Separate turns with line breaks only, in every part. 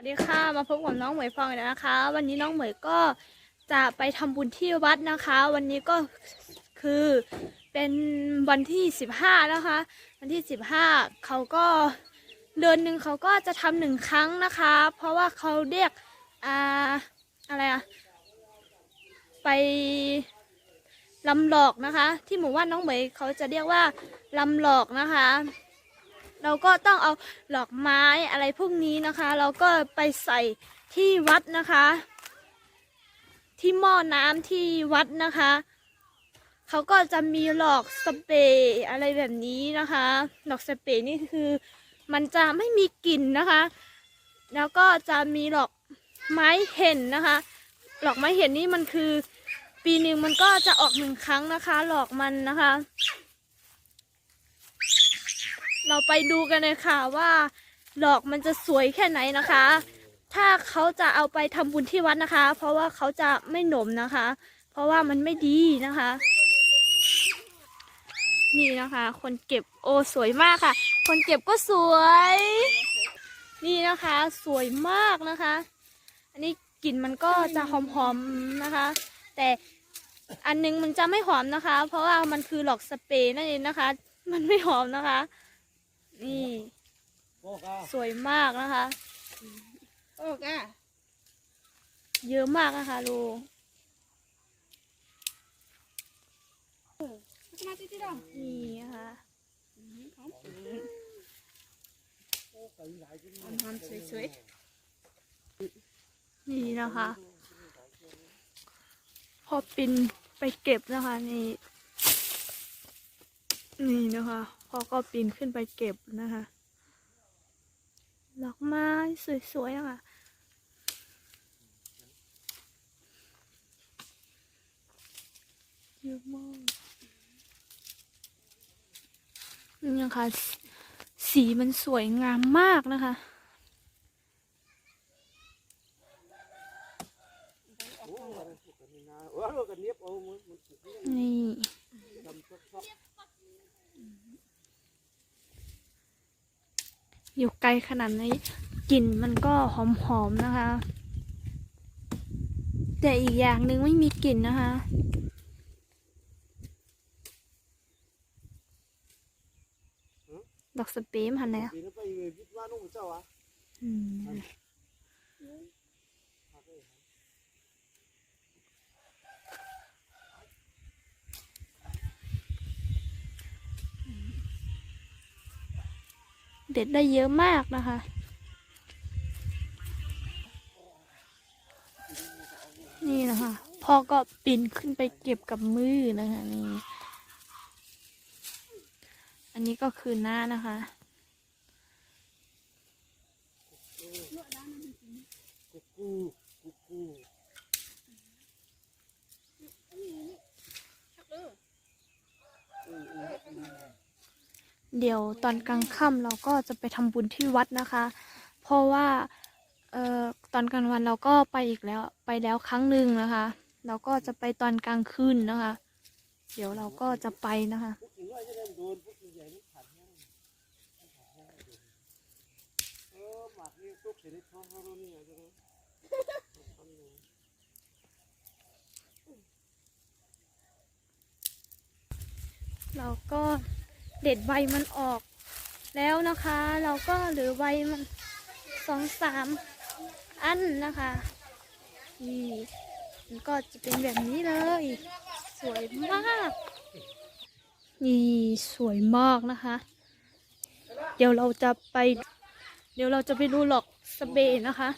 สวัสดีค่ะมาพบกับน้องเหมยฟองอีกแล้วนะคะ วันนี้น้องเหมยก็จะไปทำบุญที่วัดนะคะ วันนี้ก็คือเป็นวันที่สิบห้านะคะ วันที่สิบห้าเขาก็เดือนหนึ่งเขาก็จะทำหนึ่งครั้งนะคะ เพราะว่าเขาเรียกอ่าอะไรอะไปลำหลอกนะคะ ที่หมู่บ้านน้องเหมยเขาจะเรียกว่าลำหลอกนะคะ เราก็ต้องเอาดอกไม้อะไรพวกนี้นะคะ เราก็ไปใส่ที่วัดนะคะ ที่หม้อน้ำที่วัดนะคะเขาก็จะมีหลอกสเปรย์อะไรแบบนี้นะคะดอกสเปรย์นี่คือ มันจะไม่มีกลิ่นนะคะ แล้วก็จะมีหลอกไม้เห็นนะคะหลอกไม้เห็นนี่มันคือ ปีหนึ่งมันก็จะออกหนึ่งครั้งนะคะ หลอกมันนะคะ เราไปดูกันเลยค่ะว่าดอกมันจะสวยแค่ไหนนะคะ ถ้าเขาจะเอาไปทำบุญที่วัดนะคะ เพราะว่าเขาจะไม่หนมนะคะ เพราะว่ามันไม่ดีนะคะ นี่นะคะ คนเก็บโอสวยมากค่ะ คนเก็บก็สวย นี่นะคะ สวยมากนะคะ อันนี้กลิ่นมันก็จะหอมๆนะคะ แต่อันนึงมันจะไม่หอมนะคะ เพราะว่ามันคือหลอกสเปรย์นั่นเองนะคะ มันไม่หอมนะคะ นี่สวยมากนะคะ
โอ้ก้า
เยอะมากนะคะดู
มาที่ที่ดอก
นี่นะคะ
มหอมสวย
นี่นะคะ พอปินไปเก็บนะคะนี่ นี่นะคะพ่อก็ปีนขึ้นไปเก็บนะคะดอกไม้สวยๆนะคะเยอะมากนี่นะคะสีมันสวยงามมากนะคะนี่ อยู่ไกลขนาดนี้กลิ่นมันก็หอมๆนะคะ แต่อีกอย่างหนึ่งไม่มีกลิ่นนะคะ ดอกสเปรย์มันไหนอะ เด็ดได้เยอะมากนะคะ นี่นะคะ พ่อก็ปีนขึ้นไปเก็บกับมือนะคะนี่ อันนี้ก็คือหน้านะคะ เดี๋ยวตอนกลางค่ำเราก็จะไปทำบุญที่วัดนะคะ เพราะว่าเอ่อตอนกลางวันเราก็ไปอีกแล้วไปแล้วครั้งหนึ่งนะคะ เราก็จะไปตอนกลางคืนนะคะ เดี๋ยวเราก็จะไปนะคะ เราก็ เด็ดใบมันออก แล้วนะคะ เราก็เหลือใบมันสองสามอันนะคะนี่มันก็จะเป็นแบบนี้เลย สวยมาก นี่สวยมากนะคะ เดี๋ยวเราจะไป เดี๋ยวเราจะไปดูหลอกสเปนนะคะ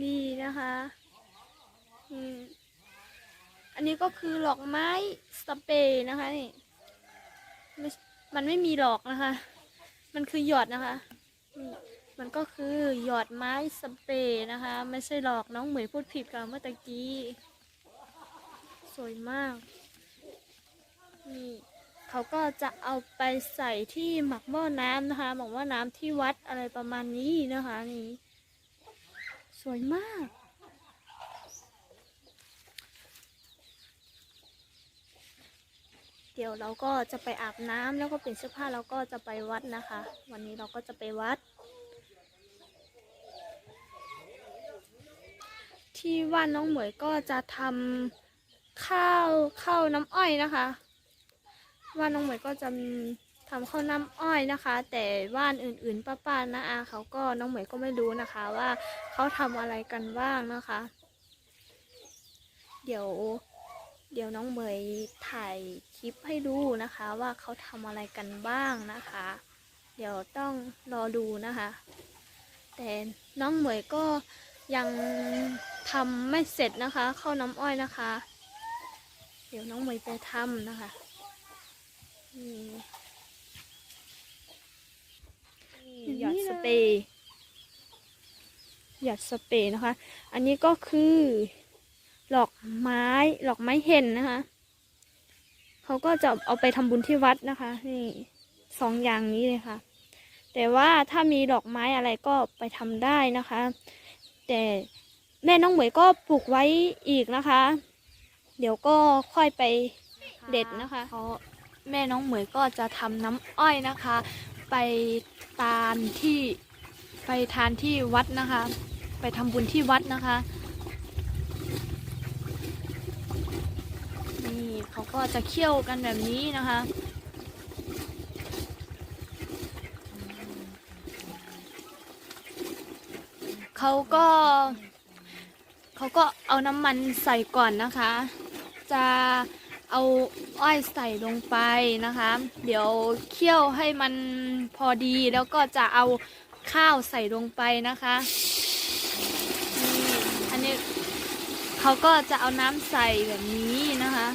นี่นะคะ อืม อันนี้ก็คือหลอกไม้สเปรย์นะคะนี่ม,มันไม่มีหลอกนะคะ มันคือหยอดนะคะมันก็คือหยอดไม้สเปรย์นะคะ ไม่ใช่หลอกน้องเหมยพูดผิดกับเมื่อตะกี้ สวยมาก นี่เขาก็จะเอาไปใส่ที่หมักหม้อน้ำนะคะ หมักหม้อน้ำที่วัดอะไรประมาณนี้นะคะ นี่ สวยมาก ดี๋ยวเราก็จะไปอาบน้ำแล้วก็เปลี่ยนเสื้อผ้าแล้วก็จะไปวัดนะคะ วันนี้เราก็จะไปวัด ที่ว่านน้องเหมยก็จะทำข้าวข้าวน้ำอ้อยนะคะ ว่านน้องเหมยก็จะทำข้าวน้ำอ้อยนะคะ แต่ว่านอื่นๆป้าๆนะอาเขาก็น้องเหมยก็ไม่รู้นะคะ ว่าเขาทำอะไรกันบ้างนะคะ เดี๋ยว เดี๋ยวน้องเหมยถ่ายคลิปให้ดูนะคะว่าเขาทำอะไรกันบ้างนะคะ เดี๋ยวต้องรอดูนะคะ แต่น้องเหมยก็ยังทำไม่เสร็จนะคะเข้าน้ำอ้อยนะคะ เดี๋ยวน้องเหมยไปทำนะคะนี่นี่หยอดสเปรย์หยอดสเปรย์นะคะ อันนี้ก็คือ หลอกไม้หลอกไม้เห็นนะคะเขาก็จะเอาไปทำบุญที่วัดนะคะนี่สองอย่างนี้เลยค่ะ แต่ว่าถ้ามีดอกไม้อะไรก็ไปทำได้นะคะ แต่แม่น้องเหมยก็ปลูกไว้อีกนะคะ เดี๋ยวก็ค่อยไปเด็ดนะคะเพราะแม่น้องเหมยก็จะทำน้ำอ้อยนะคะ ไปตานที่ไปทานที่วัดนะคะ ไปทำบุญที่วัดนะคะ นี่เขา ก็จะเคี่ยวกันแบบนี้นะคะ เขาก็เขาก็เอาน้ำมันใส่ก่อนนะคะ จะเอาอ้อยใส่ลงไปนะคะ เดี๋ยวเคี่ยวให้มันพอดีแล้วก็จะเอาข้าวใส่ลงไปนะคะนี่อันนี้เขาก็จะเอาน้ำใส่แบบนี้นะคะ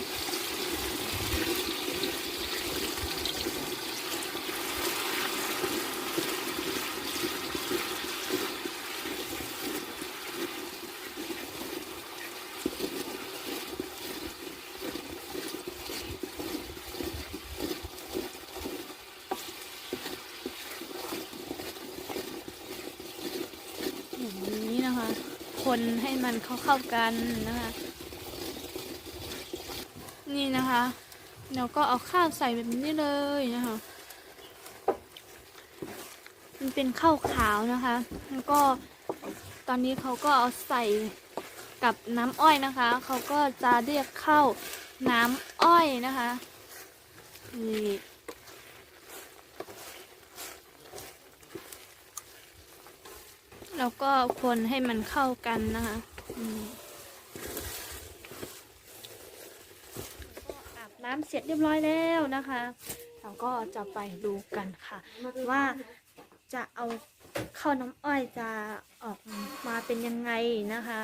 อย่างนี้นะคะ คนให้มันเข้าเข้ากันนะคะ นี่นะคะเราก็เอาข้าวใส่แบบนี้เลยนะคะ มันเป็นข้าวขาวนะคะแล้วก็ตอนนี้เขาก็เอาใส่กับน้ำอ้อยนะคะ เขาก็จะเรียกข้าวน้ำอ้อยนะคะนี่ แล้วก็คนให้มันเข้ากันนะคะอืมก็อาบน้ำเสร็จเรียบร้อยแล้วนะคะ เราก็จะไปดูกันค่ะ ว่าจะเอาข้าวน้ำอ้อยจะออกมาเป็นยังไงนะคะ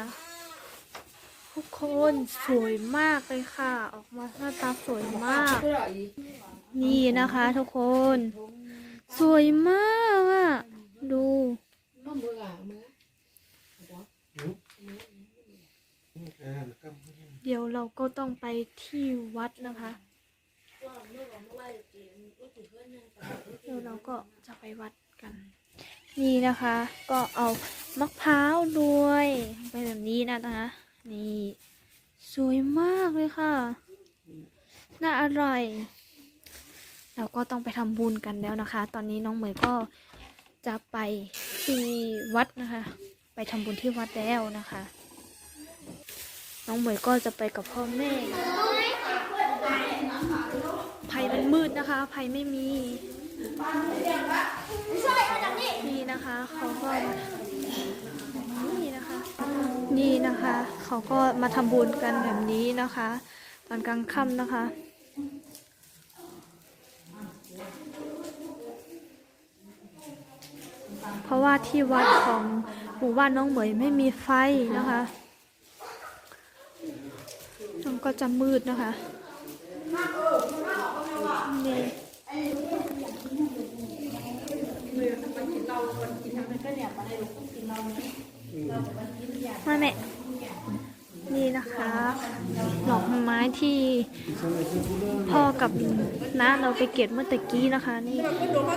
ทุกคนสวยมากเลยค่ะ ออกมาหน้าตาสวยมาก นี่นะคะทุกคน สวยมากอะ ดู เดี๋ยวเราก็ต้องไปที่วัดนะคะ เดี๋ยวเราก็จะไปวัดกัน นี่นะคะ ก็เอามะพร้าวด้วยไปแบบนี้นะคะ นี่สวยมากเลยค่ะ น่าอร่อย เราก็ต้องไปทำบุญกันแล้วนะคะ ตอนนี้น้องเหมยก็จะไปที่วัดนะคะ ไปทำบุญที่วัดแล้วนะคะ น้องเหมยก็จะไปกับพ่อแม่ภัยมันมืดนะคะภัยไม่มีนี่นะคะเขาก็มานี่นะคะนี่นะคะเขาก็มาทำบุญกันแบบนี้นะคะ ตอนกลางค่ำนะคะเพราะว่าที่วัดของหมู่บ้านน้องเหมยไม่มีไฟนะคะ มันก็จะมืดนะคะนี่มาแม่นี่นะคะดอกไม้ที่พ่อกับน้าเราไปเก็บเมื่อตะกี้นะคะ นี่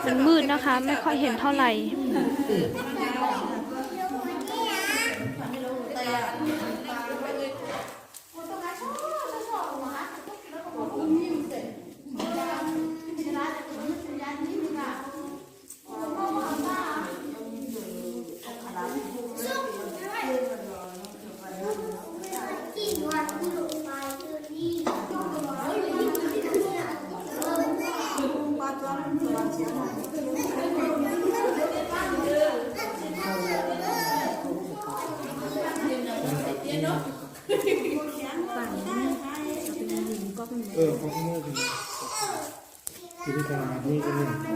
มันมืดนะคะ ไม่ค่อยเห็นเท่าไหร่ น
ขน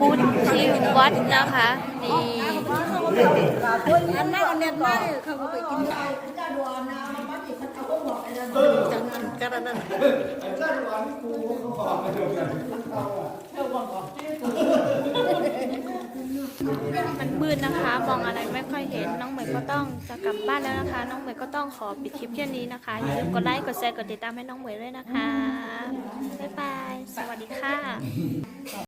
บุญที่วัดนะคะนี่
อันนั้นอันเนี้ยไม่เขาก็ไปกินได้จังมันกระนั้น
มันมืดนะคะ มองอะไรไม่ค่อยเห็น น้องเหมยก็ต้องจะกลับบ้านแล้วนะคะ น้องเหมยก็ต้องขอปิดคลิปแค่นี้นะคะ อย่าลืมกดไลค์ กดแชร์ กดติดตามให้น้องเหมยด้วยนะคะ บ๊ายบาย สวัสดีค่ะ